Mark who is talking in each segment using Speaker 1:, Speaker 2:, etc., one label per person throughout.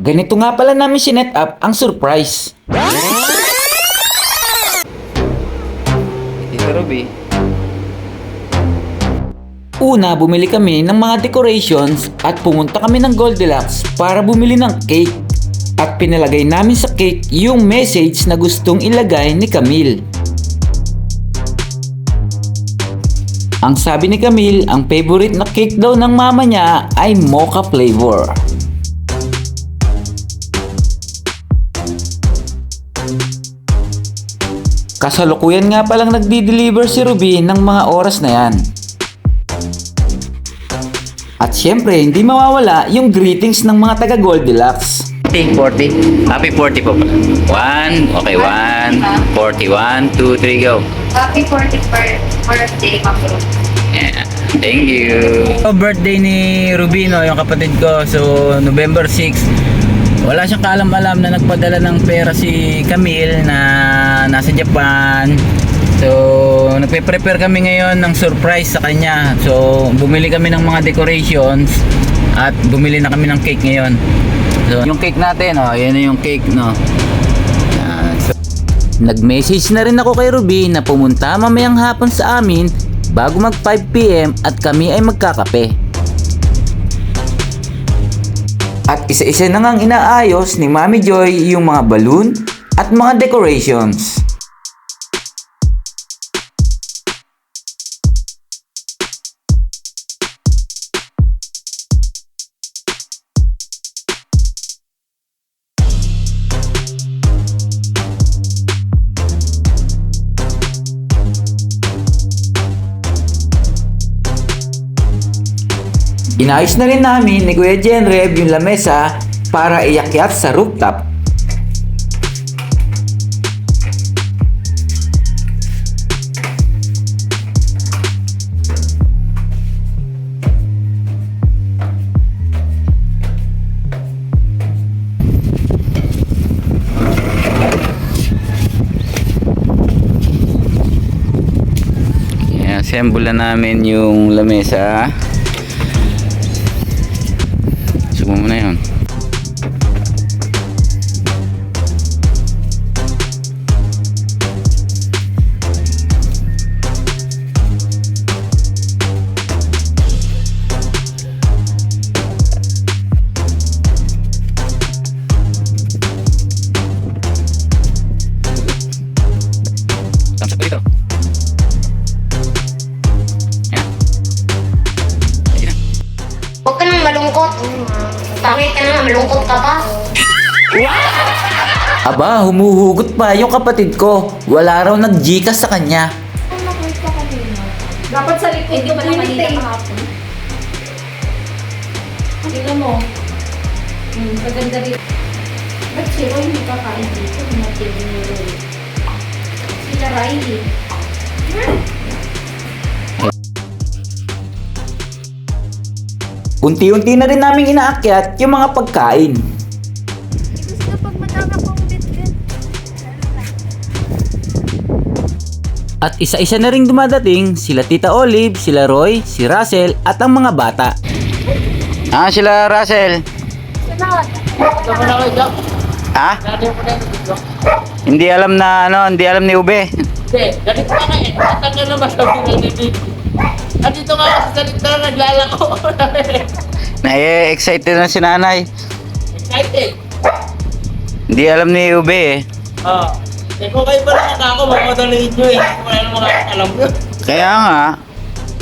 Speaker 1: Ganito nga pala namin sinet up ang surprise.
Speaker 2: Tito Ruby.
Speaker 1: Una, bumili kami ng mga decorations at pumunta kami ng Goldilocks para bumili ng cake. At pinalagay namin sa cake yung message na gustong ilagay ni Camille. Ang sabi ni Camille, ang favorite na cake daw ng mama niya ay mocha flavor. Kasalukuyan nga palang nagdi-deliver si Ruby ng mga oras na yan. At syempre, hindi mawawala yung greetings ng mga taga Goldilocks.
Speaker 2: 40, 40. Happy 40 po pala. 1, okay, 1, 41, 2, 3, go.
Speaker 3: Happy 41st birthday, Ma'am.
Speaker 2: Yeah. Thank you.
Speaker 4: birthday ni Rubino, yung kapatid ko. So, November 6. Wala siyang kaalam-alam na nagpadala ng pera si Camille na nasa Japan. So, nagpe-prepare kami ngayon ng surprise sa kanya. So, bumili kami ng mga decorations at bumili na kami ng cake ngayon. So, yung cake natin, oh, yan na yung cake, no. So,
Speaker 1: Nag-message na rin ako kay Ruby na pumunta mamayang hapon sa amin bago mag 5pm at kami ay magkakape. At isa-isa na ngang inaayos ni Mami Joy yung mga balloon at mga decorations. Inayos na rin namin ni Kuya Jenrev yung lamesa para iakyat sa rooftop.
Speaker 2: Yeah, assemble na namin yung lamesa. Subo mo na yun.
Speaker 1: Aba, humuhugot pa yung kapatid ko. Wala raw nag-Gcash sa kanya.
Speaker 5: Dapat sa likod
Speaker 3: Hindi naman
Speaker 5: pinitay.
Speaker 3: nila kahapon.
Speaker 5: Tingnan mo. Hmm, maganda rin. Ba't si Roy hindi kakain dito? Hinatili ni Roy. Sila Riley.
Speaker 1: Unti-unti na rin namin inaakyat yung mga pagkain. At isa-isa na rin dumadating sila Tita Olive, sila Roy, si Russell at ang mga bata.
Speaker 2: Ah, sila Russell. Ha? Hindi alam na ano, hindi alam ni Ube.
Speaker 6: Hindi, ganito ka nga eh. Tatagal na masabi. At dito nga ako sa salita na naglalako.
Speaker 2: Na-excited na si nanay.
Speaker 6: Excited.
Speaker 2: Hindi alam ni Ube eh.
Speaker 6: Oo. Eh kung kayo pa lang ako, mamadaliin nyo eh. Wala namang alam nyo.
Speaker 2: Kaya nga,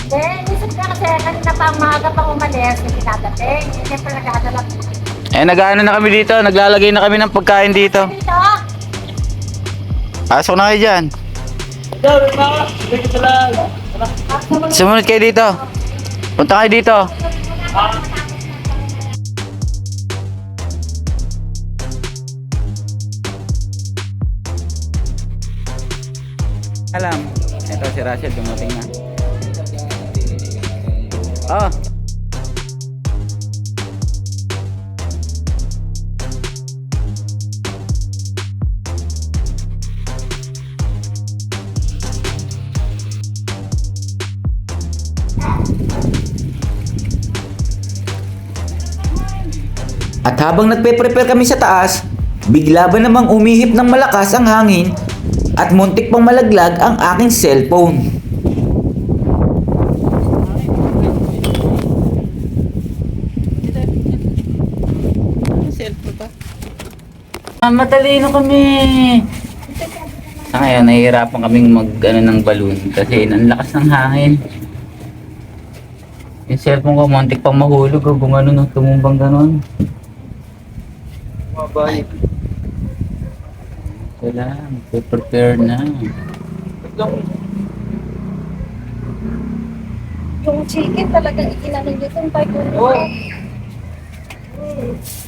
Speaker 5: Hindi, isip ka kasi kanina pa maaga pa umalis, hindi dadating. Hindi pa nagdadala.
Speaker 2: eh nag-ano na kami dito, naglalagay na kami ng pagkain dito.
Speaker 5: Dito!
Speaker 2: Pasok na kayo dyan.
Speaker 6: Ikaw, ako.
Speaker 2: Sumunod kayo dito. Punta kayo dito. Alam. Ito si Rachel dumating na. Oh.
Speaker 7: At habang nagpe-prepare kami sa taas, bigla ba namang umihip ng malakas ang hangin at muntik pang malaglag ang aking cellphone.
Speaker 1: Ah, matalino kami. Sa ngayon, nahihirapan kaming mag ano, ng balloon kasi ang lakas ng hangin. Yung cellphone ko, muntik pang mahulog o gumano nung tumumbang ganon. Mabay. Wala, prepare na.
Speaker 5: Yung chicken talaga ikinano nyo itong pa
Speaker 6: Oo.
Speaker 1: Yan.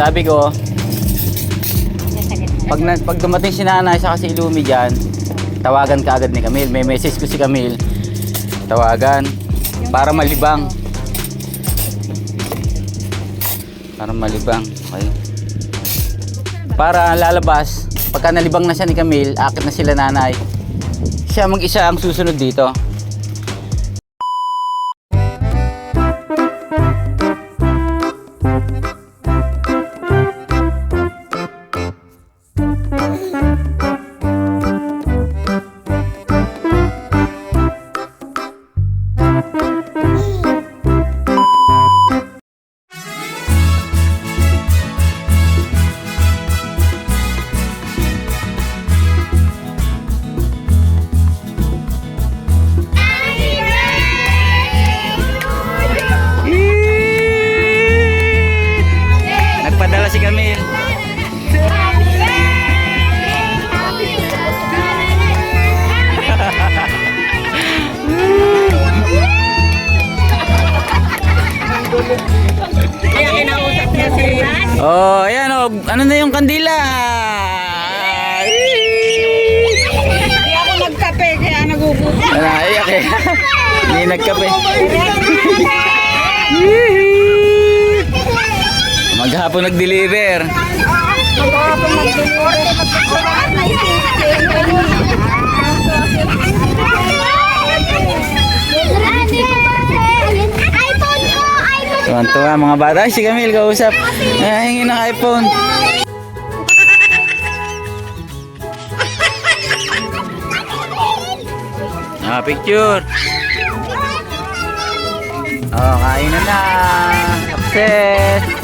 Speaker 1: Sabi ko, pag, na, pag dumating si nanay sa si Ilumi dyan, tawagan ka agad ni Camille. May message ko si Camille. Tawagan. Para malibang. Para malibang. Okay. Para lalabas, pagka nalibang na siya ni Camille, akit na sila nanay. Siya mag-isa ang susunod dito. Si Camille. Oh, ayan oh. Ano na yung kandila?
Speaker 5: Hindi ako nagkape kaya nagugutom.
Speaker 1: Iyak eh. Hindi nagkape. Maghapon nag-deliver.
Speaker 5: Maghapon mag-deliver. Magkakaroon na
Speaker 3: iPhone ko! iPhone
Speaker 1: Tuwan-tuwa mga bata. Ay, si Camille kausap. Ah, hingi ng iPhone. Ah, picture. Oh, kain na na. Success.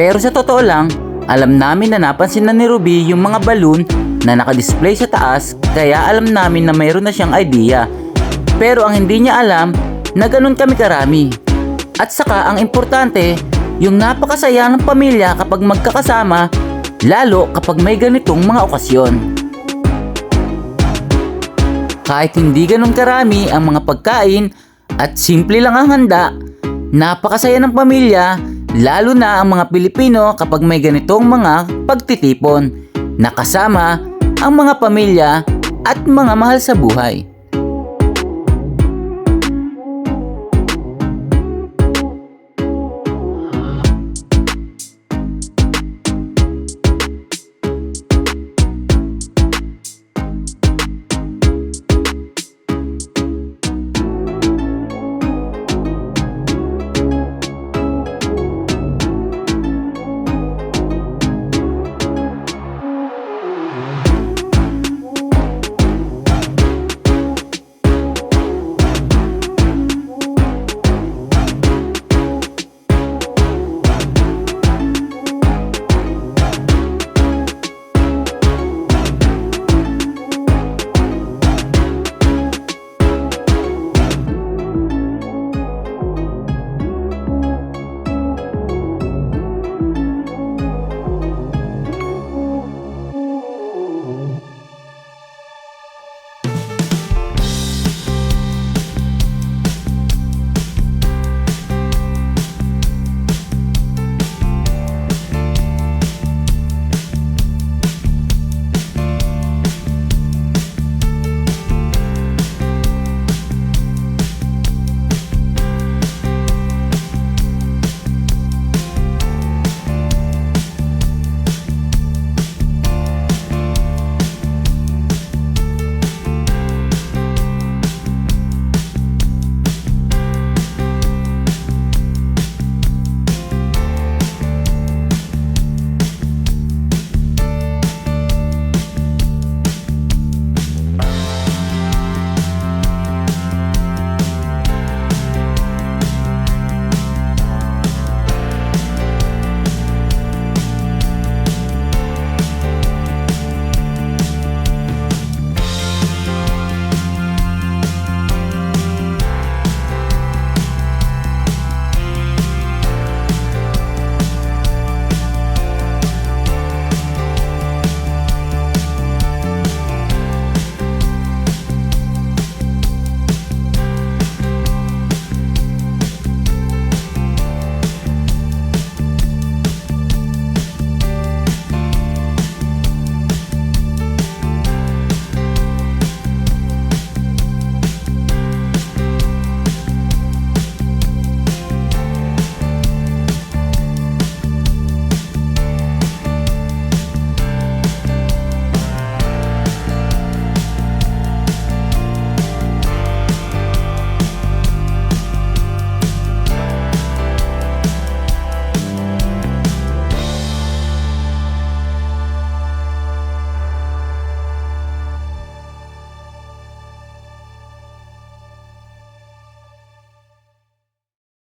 Speaker 1: Pero sa totoo lang, alam namin na napansin na ni Ruby yung mga balloon na nakadisplay sa taas kaya alam namin na mayroon na siyang idea. Pero ang hindi niya alam na ganun kami karami. At saka ang importante, yung napakasaya ng pamilya kapag magkakasama, lalo kapag may ganitong mga okasyon. Kahit hindi ganun karami ang mga pagkain at simple lang ang handa, napakasaya ng pamilya, lalo na ang mga Pilipino kapag may ganitong mga pagtitipon, nakasama ang mga pamilya at mga mahal sa buhay.